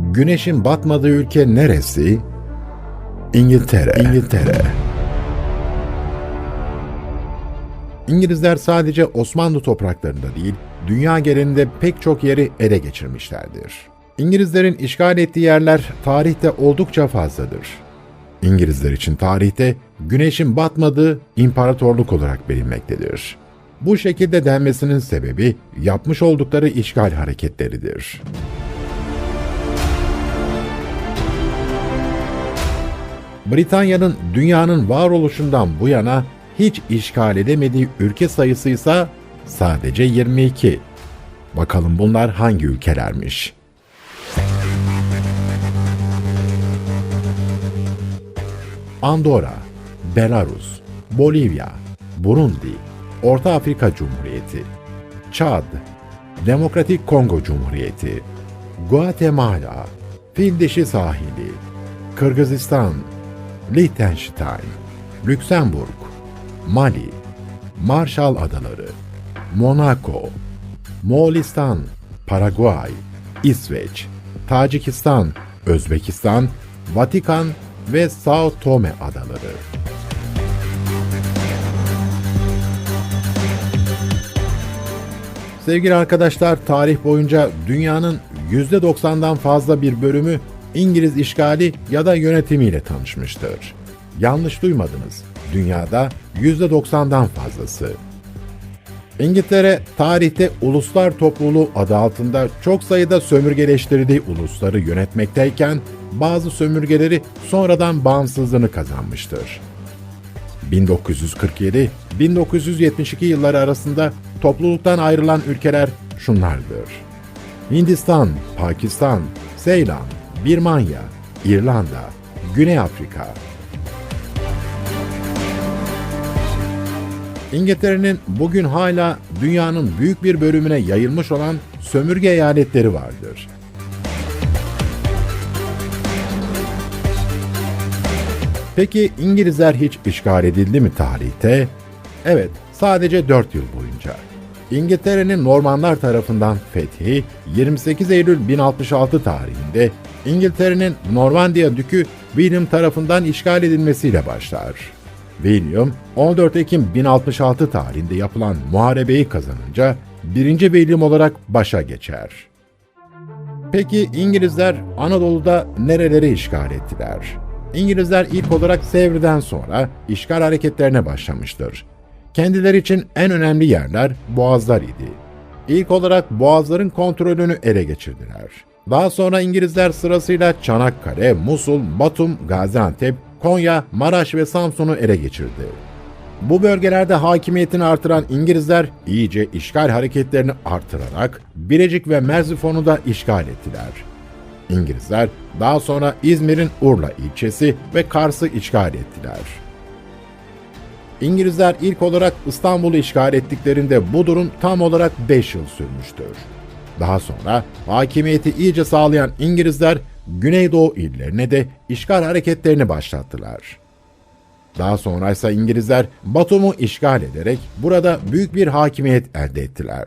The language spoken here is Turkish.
Güneşin batmadığı ülke neresi? İngiltere. İngiltere. İngilizler sadece Osmanlı topraklarında değil, dünya genelinde pek çok yeri ele geçirmişlerdir. İngilizlerin işgal ettiği yerler tarihte oldukça fazladır. İngilizler için tarihte güneşin batmadığı imparatorluk olarak bilinmektedir. Bu şekilde denmesinin sebebi yapmış oldukları işgal hareketleridir. Britanya'nın dünyanın varoluşundan bu yana hiç işgal edemediği ülke sayısı ise sadece 22. Bakalım bunlar hangi ülkelermiş? Andorra, Belarus, Bolivya, Burundi, Orta Afrika Cumhuriyeti, Çad, Demokratik Kongo Cumhuriyeti, Guatemala, Fil Sahili, Kırgızistan, Liechtenstein, Lüksemburg, Mali, Marshall Adaları, Monaco, Moğolistan, Paraguay, İsveç, Tacikistan, Özbekistan, Vatikan ve Sao Tome Adaları. Sevgili arkadaşlar, tarih boyunca dünyanın %90'dan fazla bir bölümü İngiliz işgali ya da yönetimiyle tanışmıştır. Yanlış duymadınız. Dünyada %90'dan fazlası. İngiltere tarihte uluslar topluluğu adı altında çok sayıda sömürgeleştirdiği ulusları yönetmekteyken bazı sömürgeleri sonradan bağımsızlığını kazanmıştır. 1947-1972 yılları arasında topluluktan ayrılan ülkeler şunlardır. Hindistan, Pakistan, Seylan, Birmanya, İrlanda, Güney Afrika. İngiltere'nin bugün hala dünyanın büyük bir bölümüne yayılmış olan sömürge eyaletleri vardır. Peki İngilizler hiç işgal edildi mi tarihte? Evet, sadece 4 yıl boyunca. İngiltere'nin Normanlar tarafından fethi 28 Eylül 1066 tarihinde İngiltere'nin Normandiya Dükü William tarafından işgal edilmesiyle başlar. William 14 Ekim 1066 tarihinde yapılan muharebeyi kazanınca 1. William olarak başa geçer. Peki İngilizler Anadolu'da nereleri işgal ettiler? İngilizler ilk olarak Sevri'den sonra işgal hareketlerine başlamıştır. Kendileri için en önemli yerler boğazlar idi. İlk olarak boğazların kontrolünü ele geçirdiler. Daha sonra İngilizler sırasıyla Çanakkale, Musul, Batum, Gaziantep, Konya, Maraş ve Samsun'u ele geçirdi. Bu bölgelerde hakimiyetini artıran İngilizler iyice işgal hareketlerini artırarak Birecik ve Merzifon'u da işgal ettiler. İngilizler daha sonra İzmir'in Urla ilçesi ve Kars'ı işgal ettiler. İngilizler ilk olarak İstanbul'u işgal ettiklerinde bu durum tam olarak 5 yıl sürmüştür. Daha sonra hakimiyeti iyice sağlayan İngilizler Güneydoğu illerine de işgal hareketlerini başlattılar. Daha sonra ise İngilizler Batum'u işgal ederek burada büyük bir hakimiyet elde ettiler.